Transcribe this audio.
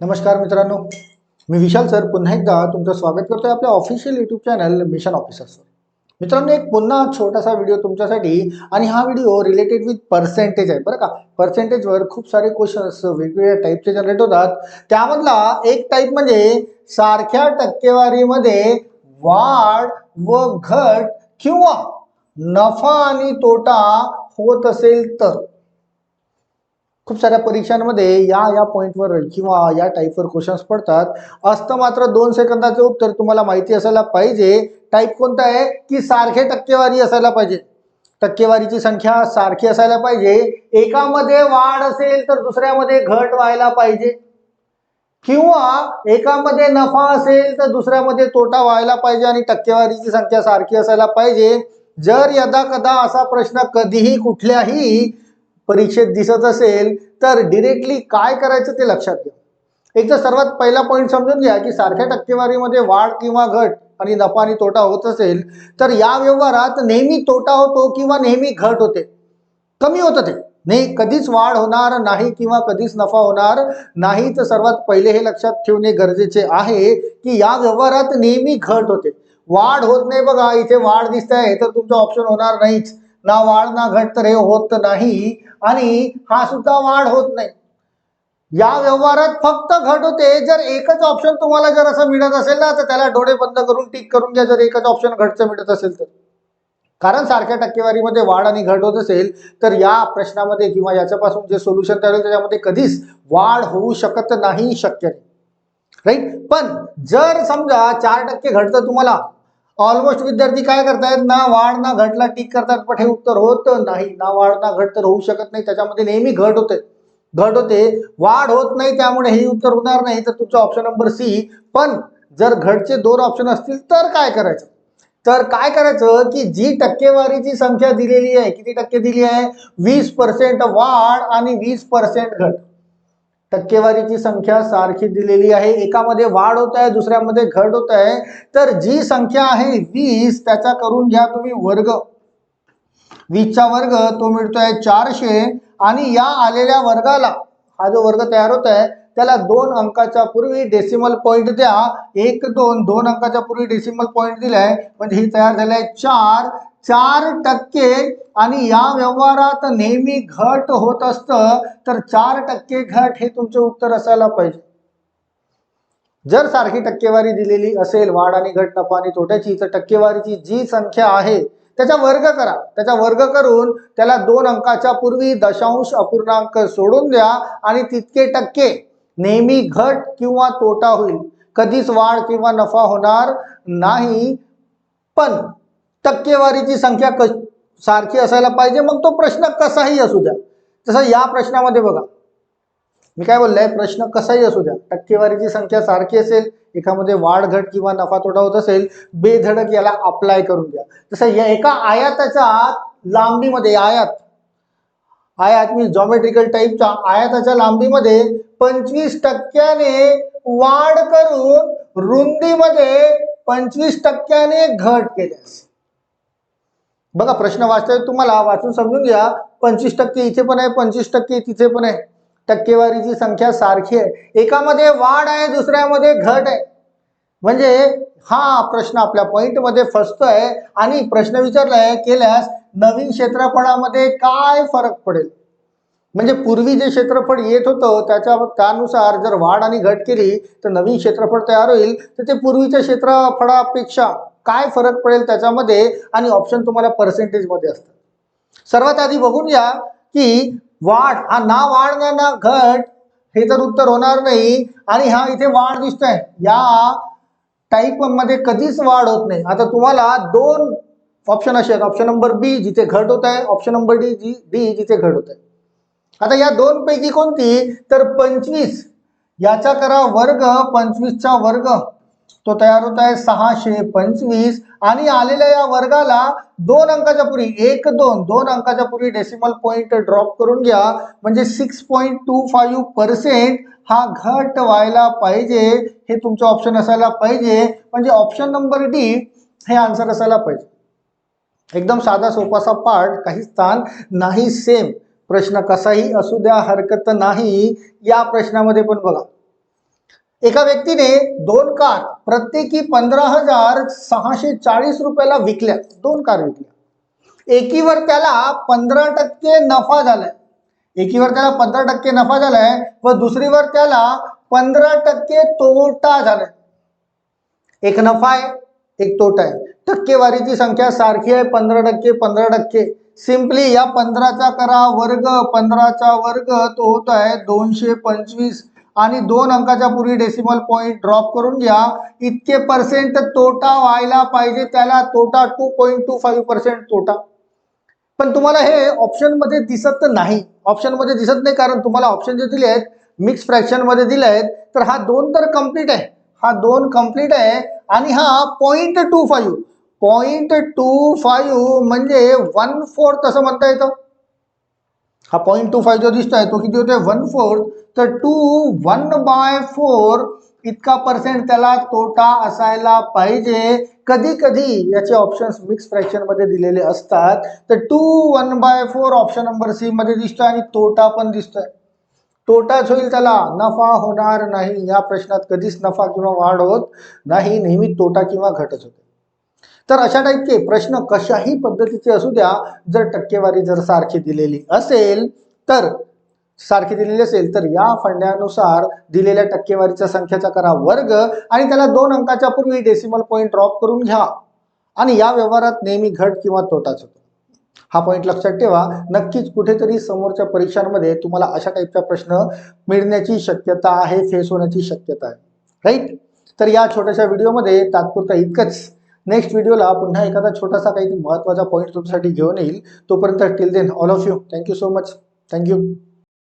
नमस्कार मित्रांनो. मी विशाल सर पुन्हा एकदा तुमचं स्वागत करतोय आपल्या official YouTube channel mission officers मित्रांनो एक पुन्हा छोटासा व्हिडिओ तुमच्यासाठी आणि हा व्हिडिओ रिलेटेड विथ पर्सेंटेज आहे. बरं का? पर्सेंटेजवर खूप सारे क्वेश्चन्स वेगवेगळ्या टाईपचे जनरेट होतात. त्यामधला एक टाईप म्हणजे सारख्या टक्केवारीमध्ये वाढ व घट किंवा नफा आणि तोटा होत असेल तर. खूप साऱ्या परीक्षांमध्ये या या पॉईंटवर किंवा या टाईपवर क्वेश्चन्स पडतात. असतं मात्र दोन सेकंदाचं उत्तर तुम्हाला माहिती असायला पाहिजे. टाईप कोणता आहे? की सारखे टक्केवारी असायला पाहिजे. टक्केवारीची संख्या सारखी असायला पाहिजे. एकामध्ये वाढ असेल तर दुसऱ्यामध्ये घट व्हायला पाहिजे. किंवा एकामध्ये नफा असेल तर दुसऱ्यामध्ये तोटा व्हायला पाहिजे आणि टक्केवारीची संख्या सारखी असायला पाहिजे. जर यदा कदा असा प्रश्न कधीही कुठल्याही परीक्षेत दिसत असेल तर डिरेक्टली काय करायचं ते लक्षात घ्या. एक तर सर्वात पहिला पॉईंट समजून घ्या की सारख्या टक्केवारीमध्ये वाढ किंवा घट आणि नफा आणि तोटा होत असेल तर या व्यवहारात नेहमी तोटा होतो किंवा नेहमी घट होते. कमी होतं ते. नाही कधीच वाढ होणार नाही किंवा कधीच नफा होणार नाही. तर सर्वात पहिले हे लक्षात ठेवणे गरजेचे आहे की या व्यवहारात नेहमी घट होते. वाढ होत नाही बघा इथे वाढ दिसत आहे तर तुमचा ऑप्शन होणार नाहीच. ना वाढ ना घट तर हे होत नाही आणि हा सुद्धा वाढ होत नाही. या व्यवहारात फक्त घट होते. जर एकच ऑप्शन तुम्हाला जर असं मिळत असेल ना तर त्याला डोळे बंद करून टिक करून घ्या. जर एकच ऑप्शन घटचं मिळत असेल तर. कारण सारख्या टक्केवारीमध्ये वाढ आणि घट होत असेल तर या प्रश्नामध्ये किंवा याच्यापासून जे सोल्युशन तयार होईल त्याच्यामध्ये कधीच वाढ होऊ शकत नाही शक्य नाही. राईट पण जर समजा चार टक्के घटतं तुम्हाला ऑलमोस्ट विद्यार्थी काय करतायत? ना वाढ ना घटला टिक करतात पण हे उत्तर होत नाही. ना वाढ ना घट तर होऊ शकत नाही. त्याच्यामध्ये नेहमी घट होते. घट होते. वाढ होत नाही त्यामुळे हे उत्तर होणार नाही. तर तुमचा ऑप्शन नंबर सी पण जर घटचे दोन ऑप्शन असतील तर काय करायचं? तर काय करायचं की जी टक्केवारीची संख्या दिलेली आहे किती टक्के दिली आहे? वीस पर्सेंट वाढ आणि वीस पर्सेंट घट. टक्केवारीची संख्या सारखी दिलेली आहे. एकामध्ये वाढ होत आहे दुसऱ्यामध्ये घट होत आहे तर जी संख्या आहे वीस त्याचा करून घ्या तुम्ही वर्ग. वीसचा वर्ग तो मिळतोय चारशे आणि या आलेल्या वर्गाला हा जो वर्ग तयार होत आहे त्याला दोन अंकाच्या पूर्वी डेसिमल पॉईंट द्या. एक दोन दोन अंकाच्या पूर्वी डेसिमल पॉईंट दिलाय. म्हणजे ही तयार झालाय चार. चार टक्के आणि या व्यवहारात नेहमी घट होत असतं तर चार टक्के घट हे तुमचं उत्तर असायला पाहिजे. जर सारखी टक्केवारी दिलेली असेल वाढ आणि घट नफा आणि तोट्याची तर टक्केवारीची जी संख्या आहे त्याचा वर्ग करा. त्याचा वर्ग करून त्याला दोन अंकाच्या पूर्वी दशांश अपूर्णांक सोडून द्या आणि तितके टक्के. नेहमी घट किंवा तोटा होईल. कधीच वाढ किंवा नफा होणार नाही. पण टक्केवारीची संख्या क सारखी असायला पाहिजे. मग तो प्रश्न कसाही असू द्या. तसं या प्रश्नामध्ये बघा. मी काय बोललंय? प्रश्न कसाही असू द्या. टक्केवारीची संख्या सारखी असेल एकामध्ये वाढ घट किंवा नफा तोटा होत असेल बेधडक याला अप्लाय करून द्या. तसं या एका आयाताच्या लांबीमध्ये आयात. आयात मी जॉमेट्रिकल टाईपच्या आयाताच्या लांबीमध्ये पंचवीस टक्क्याने वाढ करून रुंदीमध्ये पंचवीस टक्क्याने घट केल्यास. बघा प्रश्न वाचताय तुम्हाला वाचून समजून घ्या. पंचवीस टक्के इथे पण आहे पंचवीस टक्के तिथे पण आहे. टक्केवारीची संख्या सारखी आहे. एकामध्ये वाढ आहे दुसऱ्यामध्ये घट आहे. म्हणजे हा प्रश्न आपल्या पॉईंटमध्ये फसतोय आणि प्रश्न विचारलाय केल्यास नवीन क्षेत्रफळामध्ये काय फरक पडेल? म्हणजे पूर्वी जे क्षेत्रफळ येत होतं त्याच्या त्यानुसार जर वाढ आणि घट केली तर नवीन क्षेत्रफळ तयार होईल. तर ते पूर्वीच्या क्षेत्रफळापेक्षा काय फरक पडेल त्याच्यामध्ये आणि ऑप्शन तुम्हाला पर्सेंटेजमध्ये असतं. सर्वात आधी बघून घ्या की वाढ हा ना वाढ ना ना घट हे तर उत्तर होणार नाही. आणि हा इथे वाढ दिसतोय. या टाईपमध्ये कधीच वाढ होत नाही. आता तुम्हाला दोन ऑप्शन असे आहेत. ऑप्शन नंबर बी जिथे घट होत आहे. Option number D G D जिथे घट होत आहे. आता या दोन पैकी कोणती? तर पंचवीस. याचा करा वर्ग पंचवीसचा वर्ग. तो तयार होत आहे सहाशे पंचवीस. आणि आलेल्या या वर्गाला दोन अंकाच्या पूर्वी एक दोन दोन अंकाच्या पूर्वी डेसिमल पॉईंट ड्रॉप करून घ्या. म्हणजे six point two five percent हा घट व्हायला पाहिजे. हे तुमचं ऑप्शन असायला पाहिजे. म्हणजे ऑप्शन नंबर डी हे आन्सर असायला पाहिजे. एकदम साधा सोपासा पार्ट काही स्थान नाही सेम प्रश्न कसाही असू द्या हरकत नाही. या प्रश्नामध्ये पण बघा. एका व्यक्तीने दोन कार, प्रत्येकी पंधरा हज़ार सहाशे चाळीस रुपयाला विकल्या. दोन कार विकल्या. एकीवर त्याला पंधरा टक्के नफा झालाय. एकीवर त्याला पंधरा टक्के नफा झालाय व दुसरीवर त्याला पंधरा टक्के तोटा झालाय. एक नफा आहे, एक तोटा आहे. टक्केवारीची संख्या सारखी आहे, पंधरा टक्के पंधरा टक्के. सिम्पली या पंधराचा करा वर्ग, पंधराचा वर्ग तो होत आहे दोनशे पंचवीस. आणि दोन अंकाच्या पूर्वी डेसिमल पॉईंट ड्रॉप करून घ्या. इतके पर्सेंट तोटा व्हायला पाहिजे त्याला तोटा two point two five percent तोटा. पण तुम्हाला हे ऑप्शनमध्ये दिसत नाही. ऑप्शनमध्ये दिसत नाही कारण तुम्हाला ऑप्शन जे दिले आहेत मिक्स फ्रॅक्शनमध्ये दिले आहेत तर हा दोन तर कंप्लीट आहे. हा दोन कंप्लीट आहे आणि हा point two five point two five म्हणजे वन फोर्थ असं म्हणता येतं. हा पॉईंट टू फाईव्ह जो दिसतोय तो किती होतोय? वन फोर्थ तर टू वन बाय फोर इतका पर्सेंट त्याला तोटा असायला पाहिजे. कधी कधी याचे ऑप्शन्स मिक्स फ्रॅक्शनमध्ये दिलेले असतात. तर two one by four option number C मध्ये दिसतोय आणि तोटा पण दिसतोय. तोटाच होईल त्याला. नफा होणार नाही. या प्रश्नात कधीच नफा किंवा वाढ होत नाही. नेहमी तोटा किंवा घटच होते. तर अशा टाईपचे प्रश्न कशाही पद्धतीचे असू द्या जर टक्केवारी जर सारखी दिलेली असेल तर सारखी दिलेली असेल तर या फंड्यानुसार दिलेल्या टक्केवारीच्या संख्येचा करा वर्ग आणि त्याला दोन अंकाच्या पूर्वी डेसिमल पॉईंट ड्रॉप करून घ्या. आणि या व्यवहारात नेहमी घट किंवा तोटाच होतो. हा पॉईंट लक्षात ठेवा. नक्कीच कुठेतरी समोरच्या परीक्षांमध्ये तुम्हाला अशा टाईपचा प्रश्न मिळण्याची शक्यता आहे फेस होण्याची शक्यता आहे. राईट तर या छोट्याशा व्हिडिओमध्ये तात्पुरता इतकंच. नेक्स्ट व्हिडिओला पुन्हा एखादा छोटासा काही महत्त्वाचा पॉईंट तुमच्यासाठी घेऊन येईल. तोपर्यंत till then all of you thank you so much thank you